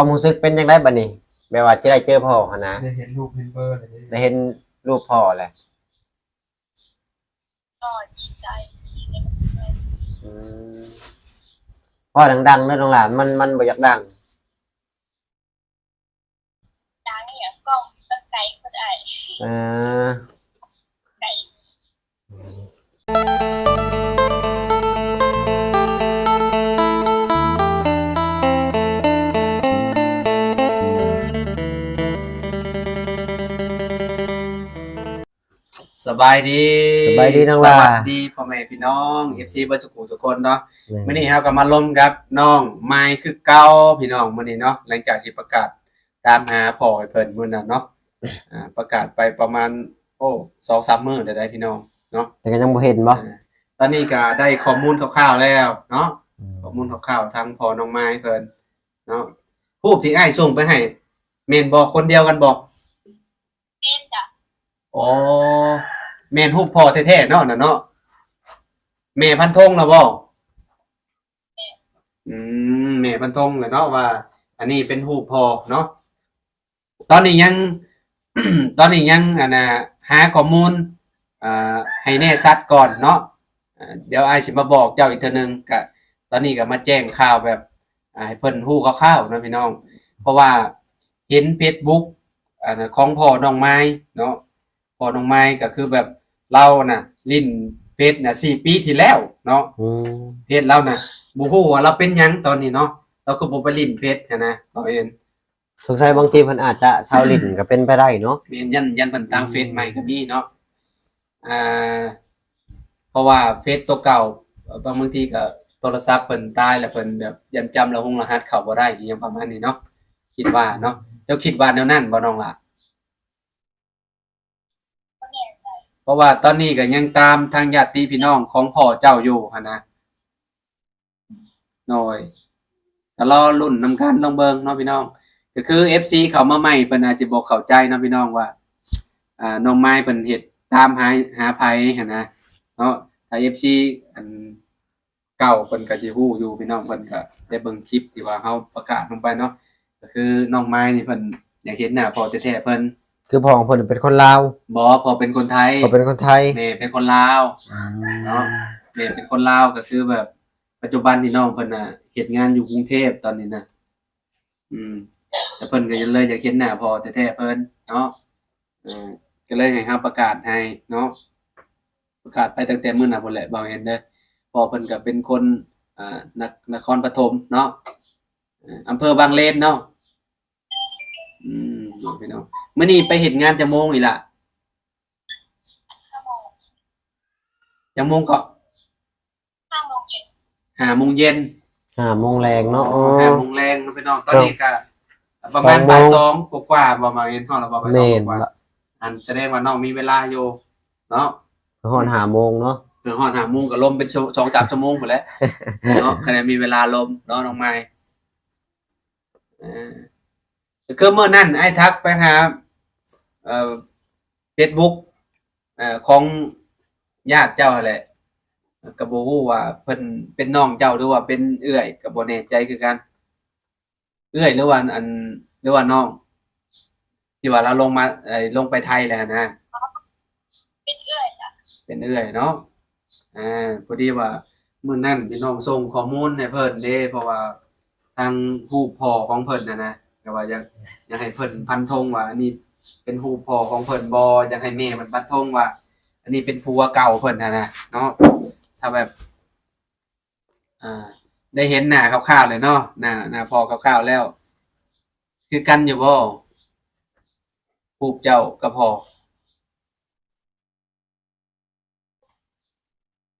ความรู้สึกเป็นยังไงบัดนี้แบบว่าสิได้เจอพ่อหั่นนะได้เห็นรูปเห็นเบอร์เลยได้เห็นรูปพ่อแหละก็ดีใจอืมพ่อดังๆเด้อน้องหลานมันมันบ่อยากดัง ดังเนี่ยกล้องตั้งใจก็ได้เออไก่ สบายดีสบายดีน้องหลาสวัสดีพ่อแม่พี่น้อง FC เบอร์สุขุทุกคนเนาะมื้อนี้ครับก็มาล้มกับน้องไม้คือเก่าพี่น้องมื้อนี้เนาะหลังจากที่ประกาศตามหาพ่อให้เพิ่นมื้อนั้นเนาะอ่าประกาศไปประมาณ โอ้2-3มื้อได้ได้พี่น้องเนาะแต่ก็ยังบ่เห็นบ่อ่าตอนนี้ก็ได้ข้อมูลคร่าวๆแล้วเนาะข้อมูลคร่าวๆทางพอน้องไม้เพิ่นเนาะรูปที่อ้ายส่งไปให้แม่นบอกคนเดียวกันบอกเล่นจ้ะอ๋อ แม่นรูปพ่อแท้ๆเนาะน่ะเนาะแม่พันธงแล้วบ่อืมแม่พันธงเลยเนาะว่า อันนี้เป็นรูปพ่อเนาะตอนนี้ยัง ตอนนี้ยังอันน่ะหาข้อมูลอ่าให้แน่ชัดก่อนเนาะอ่าเดี๋ยวอ้ายสิมาบอกเจ้าอีกเทื่อนึงก็ตอนนี้ก็มาแจ้งข่าวแบบอ่าให้เพิ่นฮู้คร่าวๆนะพี่น้อง เพราะว่าเห็น Facebook อ่านะของพ่อน้องไม้เนาะพ่อน้องไม้ก็คือแบบ เราน่ะ ลิ้นเพจน่ะ4ปีที่แล้วเนาะอืมเพจเราน่ะบ่ฮู้ว่าเราเป็นหยังตอนนี้เนาะเราก็บ่ไปลิ้นเพจหั้นนะเราเองสงสัยบางทีเพิ่นอาจจะชาวลิ้นก็เป็นไปได้เนาะเมียนยันยันเพิ่นตั้งเฟซใหม่ก็มีเนาะอ่าเพราะว่าเฟซตัวเก่าบางบางทีก็โทรศัพท์เพิ่นตายแล้วเพิ่นแบบยันจำรหัสรหัสเข้าบ่ได้อหยังประมาณนี้เนาะคิดว่าเนาะเจ้าคิดว่าแนวนั้นบ่น้องล่ะ ก็แน่ใจ เพ ราะว่าตอนนี้ก็ยังตามทางญาติพี่น้องของพ่อเจ้าอยู่หั่นะหน่อยก็รอรุ่นนำกันน้องเบิงเนาะพี่น้อง ก็คือ FC เขามาใหม่เพิ่นอาจจะบ่เข้าใจนะพี่น้องว่า อ่าน้องไม้เพิ่นเฮ็ดตามหาหาไผหั่นะเนาะถ้า FC อันเก่าเพิ่นก็สิฮู้อยู่พี่น้องเพิ่นก็ได้เบิงคลิปที่ว่าเฮาประกาศลงไปเนาะก็คือน้องไม้นี่เพิ่นอยากเห็นหน้าพ่อแท้ๆเพิ่น คือพ่อของเพิ่นเป็นคนลาวบ่พ่อเป็นคนไทยเขาเป็นคนไทยแม่เป็นคนลาวเนาะแม่เป็นคนลาวก็คือแบบ ปัจจุบันที่น้องเพิ่นน่ะเฮ็ดงานอยู่กรุงเทพตอนนี้นะอืมแต่เพิ่นก็เลยอยากเห็นหน้าพ่อแท้ๆเพิ่นเนาะเออก็เลยให้เฮาประกาศให้เนาะประกาศไปตั้งแต่มื้อน่ะพุ่นแหละบ่เห็นเด้อพ่อเพิ่นก็เป็นคนอ่านนครปฐมเนาะเอ่ออำเภอบางเลนเนาะอืมเนาะพี่น้องมื้อนี้ไปเฮ็ดงานจักโมงนี่ล่ะห้าโมงจักโมงก็ห้าโมงเย็นห้าโมงเย็นห้าโมงแรงเนาะอ๋อห้าโมงแรงเนาะพี่น้องตอนนี้ก็ประมาณสองโมงบ่ายสองกว่าๆประมาณนี้เท่าแล้วบ่ายสแม่องนกว่าละอันแสดงว่าน้องมีเวลาอยู่เนาะฮอดห้าโมงเนาะถึงฮอดห้าโมงก็ลมเป็นชั่วสองสามชั่วโมงหมดแล้วเนาะคะแนนมีเวลาลมเนาะน้องไม้เออ คือเมื่อนั้นไอ้ทักไปหาเอ่อ Facebook เอ่อของญาติเจ้าแหละก็บ่ฮู้ว่าเพิ่นเป็นน้องเจ้าหรือว่าเป็นเอื้อยก็บ่แน่ใจคือกัน เอื้อยหรือว่าอันหรือว่าน้องที่ว่าเราลงมาไอ้ลงไปไทยแล้วนะเป็นเอื้อยจ้ะเป็นเอื้อยเนาะอ่าพอดีว่ามื้อนั้นพี่น้องส่งข้อมูลให้เพิ่นเด้เพราะว่าทางรูปพ่อของเพิ่นน่ะนะ ก็ว่าอยากอยากให้เพิ่นพันธงว่า อันนี้เป็นรูปพ่อของเพิ่นบ่อยากให้แม่มันพันธงว่า อันนี้เป็นผัวเก่าเพิ่นนะนะเนาะถ้าแบบอ่าได้เห็นหน้าคร่าวๆเลยเนาะหน้าหน้าพ่อคร่าวๆแล้ว คือกันอยู่บ่รูปเจ้ากับพ่อ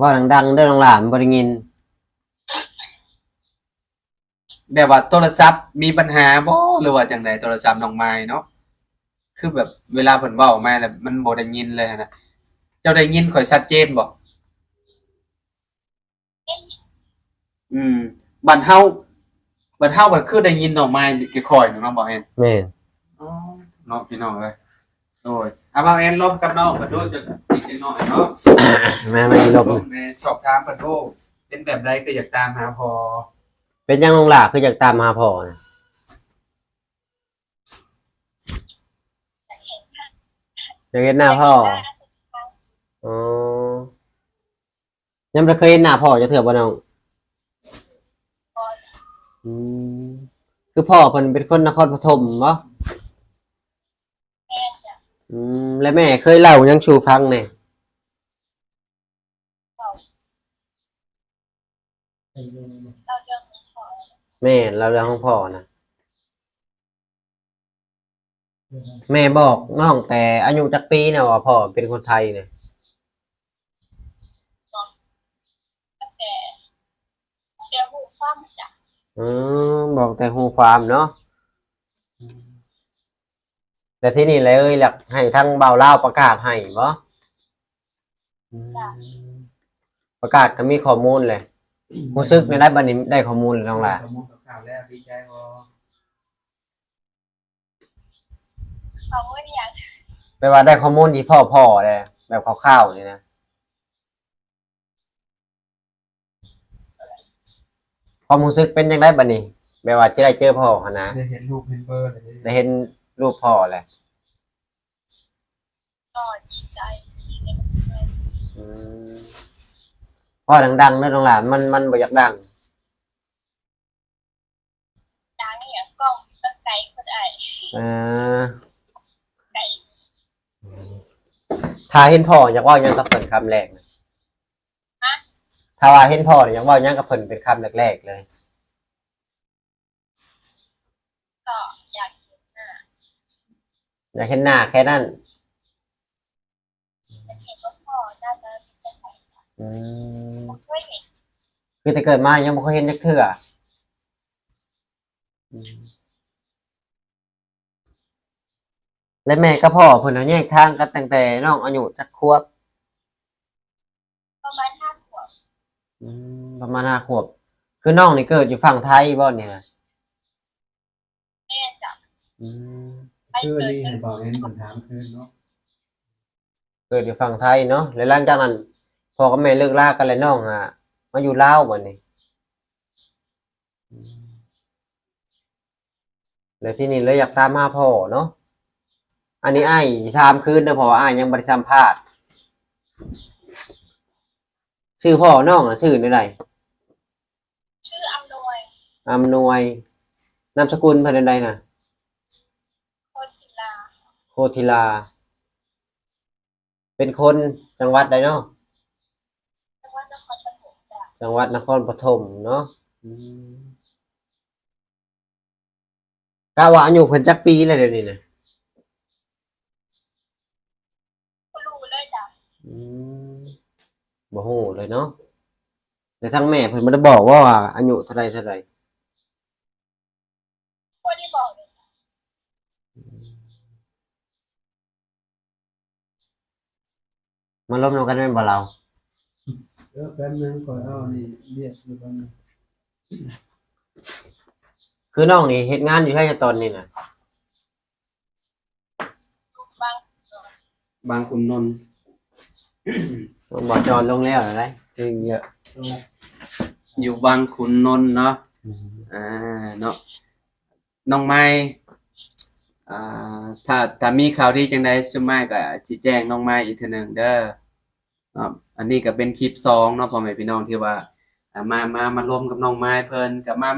ว่าดังๆเด้อน้องหลานบ่ได้ยิน แบบว่าโทรศัพท์มีปัญหาบ่หรือว่าจังไดโทรศัพท์น้องไม้เนาะคือแบบเวลาเพิ่นเว้ามาแล้วมันบ่ได้ยินเลยนะเจ้าได้ยินข่อยชัดเจนบ่อืมบัดเฮาบัดเฮาบัดคือได้ยินน้องไม้ค่อยๆเนาะบ่แม่นแม่นอ๋อเนาะพี่น้องเอ้ยโอ้ยเอาบ่แม่นลบกับน้องกันด้วยจังนิดหน่อยเนาะแม่ไม่ลบแม่สอบถามเพิ่นโอ้เป็นแบบใดคืออยากตามหาพอ เป็นยังลงหลาคืออยากตามหาพ่อนะอยากเห็นหน้าพ่ออ๋อยังไม่เคยเห็นหน้าพ่อจะเถื่อบ่น้องอืมคือพ่อเพิ่นเป็นคนนครปฐมบ่อืมและแม่เคยเล่ายังชูฟังเนี่ยอ แม่เราเรื่องของพ่อนะแม่บอกน้องแต่อายุจักปีนะว่าพ่อเป็นคนไทยเนี่ยตั้งแต่เดี๋ยวหูฟ้ามจ้ะอืมบอกแต่หูความเนาะแต่ที่นี่เลยอยากให้ทั้งเบาเล่าวประกาศให้บ่อืมประกาศก็มีข้อมูลเลยรู้สึกในได้บัดนี้ได้ข้อมูลแล้วน้องล่ะข้อมูลข่าวแล้วดีใจบ่เขาไม่อยากแปลว่าได้ข้อมูลที่พ่อพ่อเลยแบบคร่าวๆนี่นะความรู้สึกเป็นยังไงบัดนี้แปลว่าจะได้เจอพ่อหั่นนะได้เห็นรูปเห็นเบอร์เลยได้เห็นรูปพ่อเลยนอนดีใจที่ได้มาช่วยอืมพ่อดังๆเด้อน้องหลานมันมันบ่อยากดังดังอย่างกล้องตั้งใจก็ได้ เออไก่ถ้าเห็นพ่ออยากเว่าหยังกับเพิ่นคำแรกนะถ้าว่าเห็นพ่อเนี่ยอยากเว่าหยังกับเพิ่นเป็นคำแรกๆเลย ก็อยากเห็นหน้าอยากเห็นหน้าแค่นั้น จะเห็นว่าพ่อน่าจะเป็นใครอืมช่วยเห็นคือแต่เกิดมายังบ่เคยเห็นจักเทื่ออืม และแม่กับพ่อเพิ่นเอาแยกทางกันตั้งแต่น้องอายุจักขวบประมาณห้าขวบอืมประมาณห้าขวบ คือน้องนี่เกิดอยู่ฝั่งไทยบ่เนี่ยแม่จับอืมไปคือเกิดนี่เกิให้ดบอกเห็นคำถามคืนเนาะเกิดอยู่ฝั่งไทยเนาะแล้วหลังจากนั้นพ่อกับแม่เลิกลากันแล้วน้องอะมาอยู่ลาวบ่นี่อืมแล้วที่นี่เลยอยากตามมาพ่อเนาะ อันนี้อ้ายถามคืนเด้อเพราะว่าอ้ายยังบ่ได้สัมภาษณ์ชื่อพ่อน้องอะชื่อใดชื่ออำนวยอำนวยนามสกุลเพิ่นใดน่ะโคศิลาโคทิลา เป็นคนจังหวัดใดเนาะจังหวัดนครปฐมจ้ะจังหวัดนครปฐมเนาะกะว่าอายุเพิ่นจักปีแล้วเดี๋ยวนี้นะ ก็รู้เลยจ้ะ อืม บ่ฮู้เลยเนาะแต่ทั้งแม่เพิ่นบ่ได้บอกว่าอายุเท่าใดเท่าใดคนที่บอกเลยมาล้มนำกันแม่นบ่เราเออแป๊บนึงก่อนเอานี่เรียกอยู่บ้างคือน้องนี่เฮ็ดงานอยู่ไสตอนนี้น่ะรูปบางบางคุณนนท์ น้องบ่จอนลงแล้วอะไรคือเยอะอยู่บางขุนนนท์เนาะอ่าเนาะน้องไม้อ่าถ้าถ้ามีข่าวดีจังใดซุมไม้ก็สิแจ้งน้องไม้อีกเทื่อหนึงเด้อเนาะอันนี้ก็เป็นคลิปสองเนาะพ่อแม่พี่น้องที่ว่าอ่ามามามาร่วมกับน้องไม้เพิ่นก็มา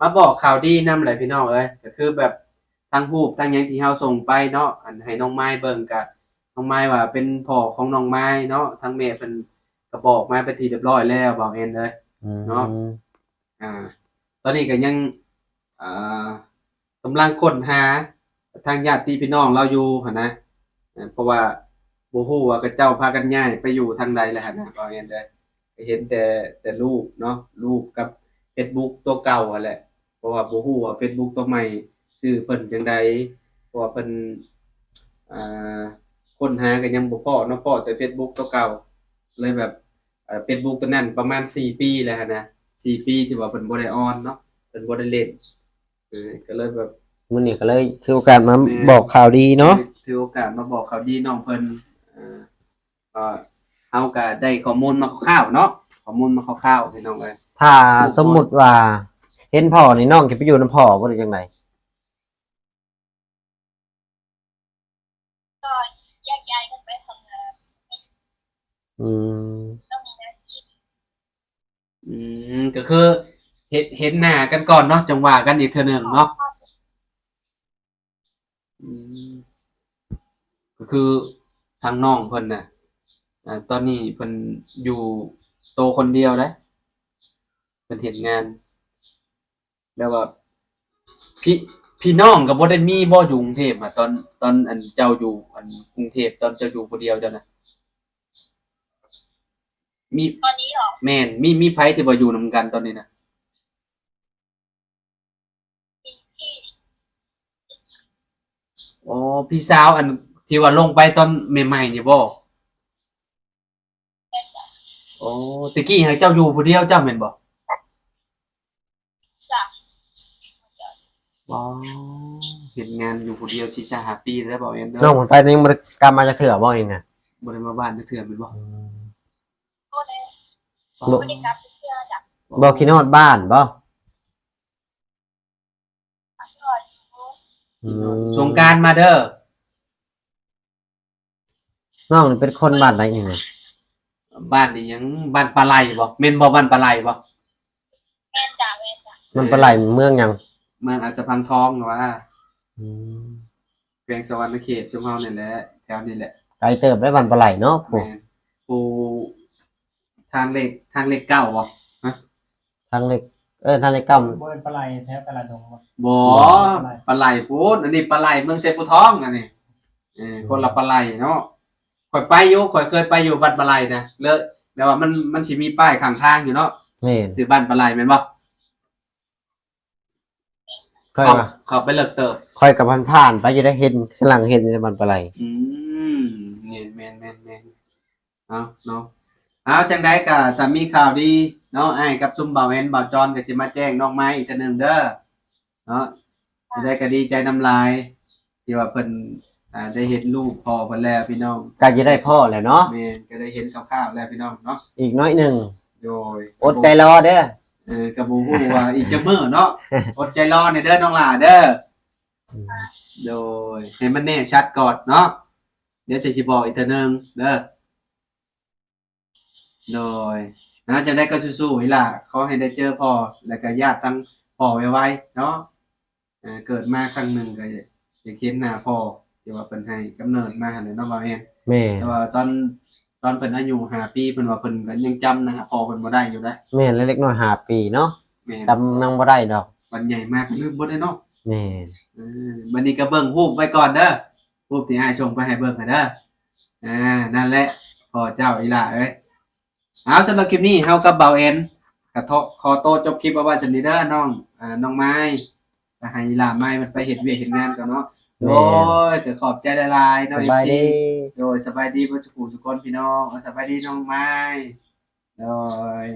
มาบอกข่าวดีนำแหละพี่น้องเอ้ยก็คือแบบทั้งรูปทั้งหยังที่เฮาส่งไปเนาะอันให้น้องไม้เบิ่งก็ น้องไม้ว่าเป็นพ่อของน้องไม้เนาะทั้งแม่เพิ่นก็บอกมาเป็นที่เรียบร้อยแล้วบอกเอ็นเลย เนาะ อ่า ตอนนี้ก็ยังอ่ากำลังค้นหา ทางญาติพี่น้องเราอยู่หั่นนะเอ่อเพราะว่าบ่ฮู้ว่าเขาเจ้าพากันย้าย ไปอยู่ทางใดแล้วหั่นนะก็เห็นได้ก็เห็นแต่แต่รูปเนาะรูปกับ Facebook ตัวเก่าหั่นแหละเพราะว่าบ่ฮู้ว่า Facebook ตัวใหม่ชื่อเพิ่นจังใดเพราะว่าเพิ่นอ่า ค้นหาก็ยังบ่พอเนาะพอแต่ Facebook ตัวเก่า เลยแบบเอ่อ Facebook ตัวนั้นประมาณ 4 ปีแล้วหั่นนะสี่ปีที่ว่าเพิ่นบ่ได้ออนเนาะเพิ่นบ่ได้เล่นเออก็เลยแบบ มื้อนี้ก็เลยถือโอกาสมาบอกข่าวดีเนาะถือโอกาสมาบอกข่าวดีน้องเพิ่นเอ่อก็เฮาก็ได้ข้อมูลมาคร่าวๆเนาะข้อมูลมาคร่าวๆพี่น้องเอ้ย ถ้าสมมุติว่า เห็นพ่อนี่น้องจะไปอยู่นำพ่อบ่ได้จังได อืมต้องมีหน้าที่อืมก็คือเห็นเห็นหน้ากันก่อนเนาะจังหวะกันอีกเทื่อหนึงเนาะอืมก็คือทางน้องเพิ่นน่ะอ่าตอนนี้เพิ่นอยู่โตคนเดียวนะเพิ่นเห็นงาน แล้วว่าพี่พี่น้องก็บ่ได้มีบ่อยู่กรุงเทพอะตอนตอนอันเจ้าอยู่อันกรุงเทพตอนเจ้าอยู่คนเดียวเจ้าน่ะ มีตอนนี้หรอแม่นมีมีไผที่บ่อยู่นํกันตอนนี้นะมีที่อ๋อพี่สาวอันที่ว่าลงไปตอนใหม่ๆนี่บ่เป็นจ้ะอ๋อตะกี้ให้เจ้าอยู่ผู้เดียวเจ้าแม่นบ่จ้ะอ๋อเฮ็ดงานอยู่ผู้เดียว4 5ปีแล้วบ่แม่นเด้น้องอผมไปนี่บริกรรมมาจากเถื่อบ่เองนะบ่ได้มาบ้านเทื่อๆแม่นบ่ก็เลย อ๋อไม่ได้กลับไปเชื่อจ้ะบ่คิดฮอดบ้านบ่ก็อยู่อืมสงกรารมาเด้อน้องนี่เป็นคนบ้านไหนนี่นะบ้านนี่หยังบ้านปลาไหลบ่แม่นบ่บ้านปลาไหลบ่แม่นจ้ะแม่นจ้ะมันเป็นไรเมืองหยังเมืองอาจจะพังทองหรือว่าอืมแขวงสวรรณเขตชุมเฮานี่แหละแถวนี้แหละไกลเติบได้บ้านปลาไหลเนาะผู้แม่นปู ทางเลขทางเลขเก้าบ่ทางเล็กเออทางเล็กกำบนปลาไหลแท้ปลาไหลดงบ่บ่ปลาไหลปลาไหลพูดอันนี้ปลาไหลเมืองเซปูทองอันนี้เออคนละปลาไหลเนาะข่อยไปอยู่ข่อยเคยไปอยู่บ้านปลาไหลนะเลอะแต่ว่ามันมันสิมีป้ายข้างทางอยู่เนาะนี่ซื้อบ้านปลาไหลแม่นบ่ค่อยเขาว่าเขาไปเลิกเติบค่อยกับพันผ่านๆไปจะได้เห็นสลังเห็นในบ้านปลาไหลอืมแม่นแม่นแม่นแม่นเอาเนาะ เอาจังไดก็ถ้ามีข่าวดีเนาะไอ้ายกับซุมบ่าวแอนบ่าวจอนก็สิมาแจ้งน้องไม้อีกเทื่อหนึงเด้อเนาะจะได้ก็ดีใจน้ำลายที่ว่าเพิ่นอ่าได้เห็นรูปพ่อเพิ่นแล้วพี่น้องก็จะได้พ่อแหละเนาะแม่นก็ได้เห็นคร่าวๆแล้วพี่น้องเนาะอีกน้อยหนึ่งโดยอดใจรอเด้อเออก็บ่ฮู้ว่าอีกจักมื้อเนาะอดใจรอในอยเด้อน้องหล่าเด้ออืมโดยให้มันแน่ชัดก่อนเนาะเดี๋ยวจะสิบอกอีกเทื่อนึงเด้อ โดยนะจะได้ก็สู้ๆอีหล่ะขอให้ได้เจอพ่อแล้วก็ญาติทั้งพ่อไวๆเนาะเออเกิดมาครั้งหนึ่งก็อยากอยากเห็นหน้าพ่อที่ว่าเพิ่นให้กำเนิดมาหั่นแหละเนาะบ่าวแม่นแม่แต่ว่าตอนตอนเพิ่นอายุ5ปีเพิ่นว่าเพิ่นก็ยังจำนะฮะพ่อเพิ่นบ่ได้อยู่นะแม่เล็กน้อยหาปีเนาะแม่นจำนังบ่ได้ดอกวันใหญ่มากลืมบ่ได้เนาะแม่เออบัดนี้ก็เบิ่งรูปไว้ก่อนเด้อรูปที่อ้ายส่งไปให้เบิ่งให้เด้ออ่านั่นแหละพ่อเจ้าอีหล่าเอ้ย เอาสำหรับคลิปนี้เฮากับเบาเอ็นกระทขอโตวจบคลิปเอาไว้จังนี้เด้อน้องอ่าน้องไม้ก็ให้อีหล่าไม้มันไปเฮ็ดเวียกเฮ็ดงานก่อนเนาะโดยก็ขอบใจหลายๆสเนาะบาย FC ดีโดยสบายดีพ่อจุกูทุกคนพี่น้องเอาสบายดีน้องไม้โดย